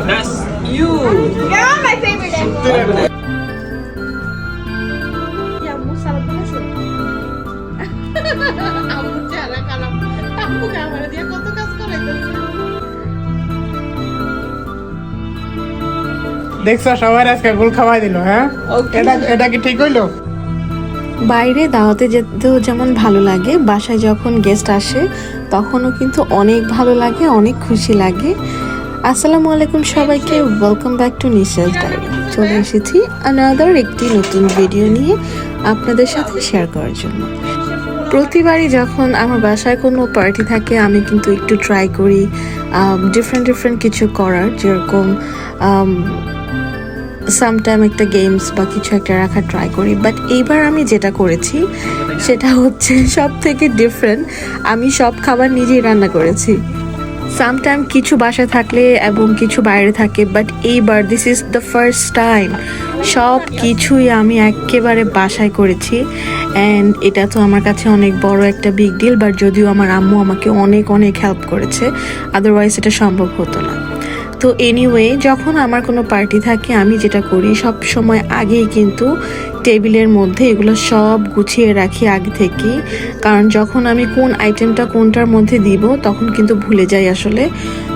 that's you. You're my favorite করাইতেছে দেখছ সবাই আজকে গোল খাওয়াই দিল হ্যাঁ? এটা কি ঠিক হইল? বাইরে দাওয়াতে যেতেও যেমন ভালো লাগে বাসায় যখন গেস্ট আসে তখনও কিন্তু অনেক ভালো লাগে অনেক খুশি লাগে। আসসালামু আলাইকুম সবাইকে welcome back to Nishel diary চলে এসেছি আনাদার একটি নতুন ভিডিও নিয়ে আপনাদের সাথে শেয়ার করার জন্য। প্রতিবারই যখন আমার বাসায় কোনো পার্টি থাকে, আমি কিন্তু একটু ট্রাই করি ডিফারেন্ট ডিফারেন্ট কিছু করার। যেরকম সামটাইম একটা গেমস বা কিছু একটা রাখার ট্রাই করি। বাট এইবার আমি যেটা করেছি, সেটা হচ্ছে সব থেকে ডিফারেন্ট আমি সব খাবার নিজেই রান্না করেছি। সামটাইম কিছু বাসা থাকলে এবং কিছু বাইরে থাকে বাট এইবার this is the first time সব কিছুই আমি একেবারে বাসায় করেছি অ্যান্ড এটা তো আমার কাছে অনেক বড় একটা বিগ ডিল বাট যদিও আমার আম্মু আমাকে অনেক অনেক হেল্প করেছে আদারওয়াইজ এটা সম্ভব হতো না। তো এনিওয়ে যখন আমার কোনো পার্টি থাকে আমি যেটা করি সব সময় আগেই কিন্তু টেবিলের মধ্যে এগুলো সব গুছিয়ে রাখি আগে থেকে। কারণ যখন আমি কোন আইটেমটা কোনটার মধ্যে দিব তখন কিন্তু ভুলে যাই আসলে।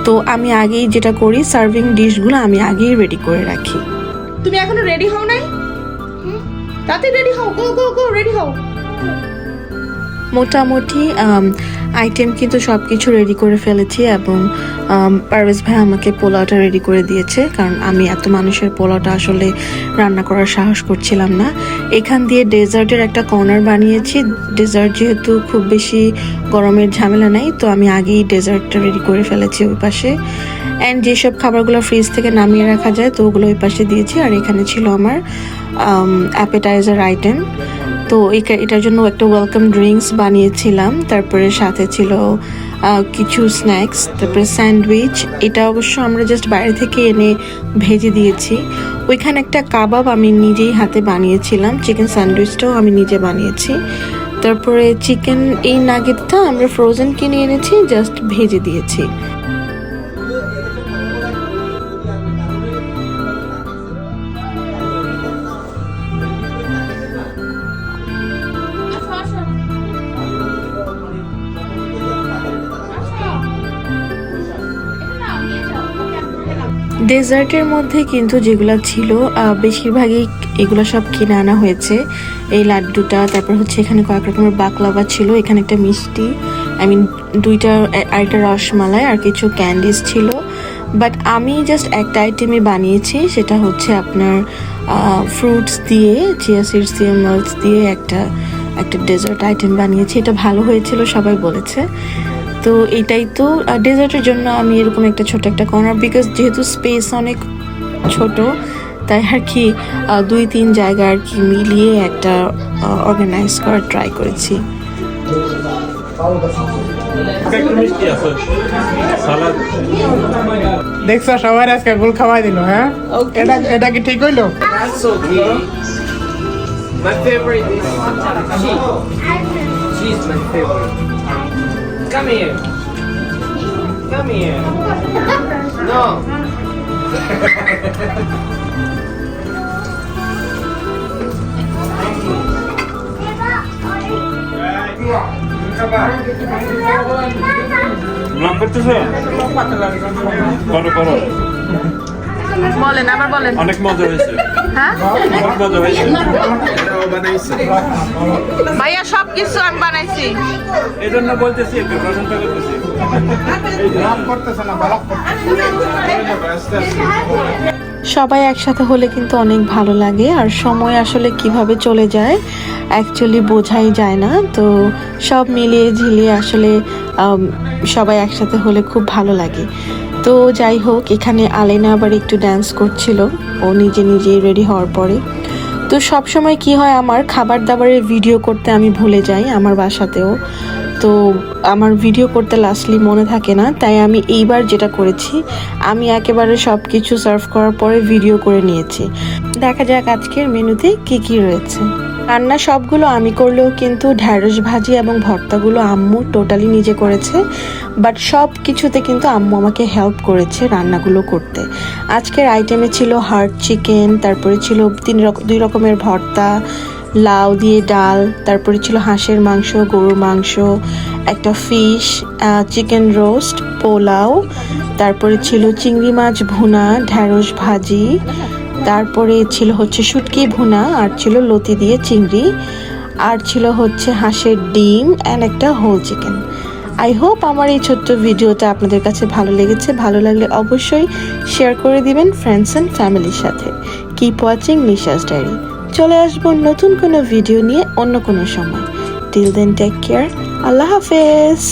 তো আমি আগেই যেটা করি সার্ভিং ডিশগুলো আমি আগেই রেডি করে রাখি। তুমি এখনও রেডি হও নাই? তাতে রেডি হও গো গো গো রেডি হও। মোটামুটি আইটেম কিন্তু সব কিছু রেডি করে ফেলেছি এবং পারভেজ ভাই আমাকে পোলাওটা রেডি করে দিয়েছে, কারণ আমি এত মানুষের পোলাওটা আসলে রান্না করার সাহস করছিলাম না। এখান দিয়ে ডেজার্টের একটা কর্নার বানিয়েছি। ডেজার্ট যেহেতু খুব বেশি গরমের ঝামেলা নেই, তো আমি আগেই ডেজার্টটা রেডি করে ফেলেছি ওই পাশে। অ্যান্ড যেসব খাবারগুলো ফ্রিজ থেকে নামিয়ে রাখা যায়, তো ওগুলো ওই পাশে দিয়েছি। আর এখানে ছিল আমার অ্যাপেটাইজার আইটেম তো এটার জন্য একটা ওয়েলকাম ড্রিঙ্কস বানিয়েছিলাম। তারপরে সাথে ছিল কিছু স্ন্যাক্স তারপরে স্যান্ডউইচ এটা অবশ্য আমরা জাস্ট বাইরে থেকে এনে ভেজে দিয়েছি। ওইখানে একটা কাবাব আমি নিজেই হাতে বানিয়েছিলাম। চিকেন স্যান্ডউইচটাও আমি নিজে বানিয়েছি। তারপরে চিকেন এই নাগেটটা আমরা ফ্রোজেন কিনে এনেছি জাস্ট ভেজে দিয়েছি। ডেজার্টের মধ্যে কিন্তু যেগুলো ছিল বেশিরভাগই এগুলো সব কিনে আনা হয়েছে। এই লাড্ডুটা, তারপর হচ্ছে এখানে কয়েক রকমের বাকলাভা ছিল, এখানে একটা মিষ্টি আই মিন দুইটা আরেকটা রসমালাই আর কিছু ক্যান্ডিস ছিল। বাট আমি জাস্ট একটা আইটেমই বানিয়েছি, সেটা হচ্ছে আপনার ফ্রুটস দিয়ে চিয়া সিডস দিয়ে মালস দিয়ে একটা একটা ডেজার্ট আইটেম বানিয়েছি। এটা ভালো হয়েছিল, সবাই বলেছে। তো এটাই তো। ডেজার্টের জন্য আমি এরকম একটা ছোট একটা কর্নার বিকজ যেহেতু স্পেস অনেক ছোট তাই আর কি দুই তিন জায়গা আর কি মিলিয়ে একটা অর্গানাইজ করার ট্রাই করেছি। একটু মিষ্টি আছে। সালাদ। দেখছ সবাই আজকে গোল খাওয়াই দিল হ্যাঁ? এটা এটা কি ঠিক হইল? My favorite is cheese. Cheese my favorite. Come here. Come here. No. করো করো বলেন আবার বলেন অনেক মজা হয়েছে হ্যাঁ? ভাইয়া সব কিছু আমি বানাইছি। এই জন্য বলতেছি একটু প্রশংসা করতেছি। লাভ করতেছে না ভালো সবাই একসাথে হলে কিন্তু অনেক ভালো লাগে, আর সময় আসলে কীভাবে চলে যায় অ্যাকচুয়ালি বোঝাই যায় না। তো সব মিলিয়ে ঝিলিয়ে আসলে সবাই একসাথে হলে খুব ভালো লাগে। তো যাই হোক, এখানে আলেনা আবার একটু ড্যান্স করছিল, ও নিজে নিজেই রেডি হওয়ার পরে। তো সব সময় কি হয় আমার খাবার দাবারের ভিডিও করতে আমি ভুলে যাই আমার বাসাতেও। তো আমার ভিডিও করতে লাস্টলি মনে থাকে না, তাই আমি এইবার যেটা করেছি, আমি একেবারে সব কিছু সার্ভ করার পরে ভিডিও করে নিয়েছি। দেখা যাক আজকের মেনুতে কি কি রয়েছে। রান্না সবগুলো আমি করলেও কিন্তু ঢ্যাঁড়স ভাজি এবং ভর্তাগুলো আম্মু টোটালি নিজে করেছে বাট সব কিছুতে কিন্তু আম্মু আমাকে হেল্প করেছে রান্নাগুলো করতে। আজকের আইটেমে ছিল হার্ড চিকেন তারপরে ছিল তিন রকম দুই রকমের ভর্তা লাউ দিয়ে ডাল, তারপরে ছিল হাঁসের মাংস, গরুর মাংস, একটা ফিশ চিকেন রোস্ট পোলাও, তারপরে ছিল চিংড়ি মাছ ভুনা, ঢ্যাঁড়স ভাজি, তারপরে ছিল হচ্ছে শুটকি ভুনা, আর ছিল লতি দিয়ে চিংড়ি, আর ছিল হচ্ছে হাঁসের ডিম অ্যান্ড একটা হোল চিকেন আই হোপ আমার এই ছোট্ট ভিডিওটা আপনাদের কাছে ভালো লেগেছে। ভালো লাগলে অবশ্যই শেয়ার করে দিবেন ফ্রেন্ডস অ্যান্ড ফ্যামিলির সাথে। কিপ ওয়াচিং নিশাস ডায়েরি চলে আসব নতুন কোনো ভিডিও নিয়ে অন্য কোনো সময়। টিল দেন টেক কেয়ার আল্লাহ হাফেজ।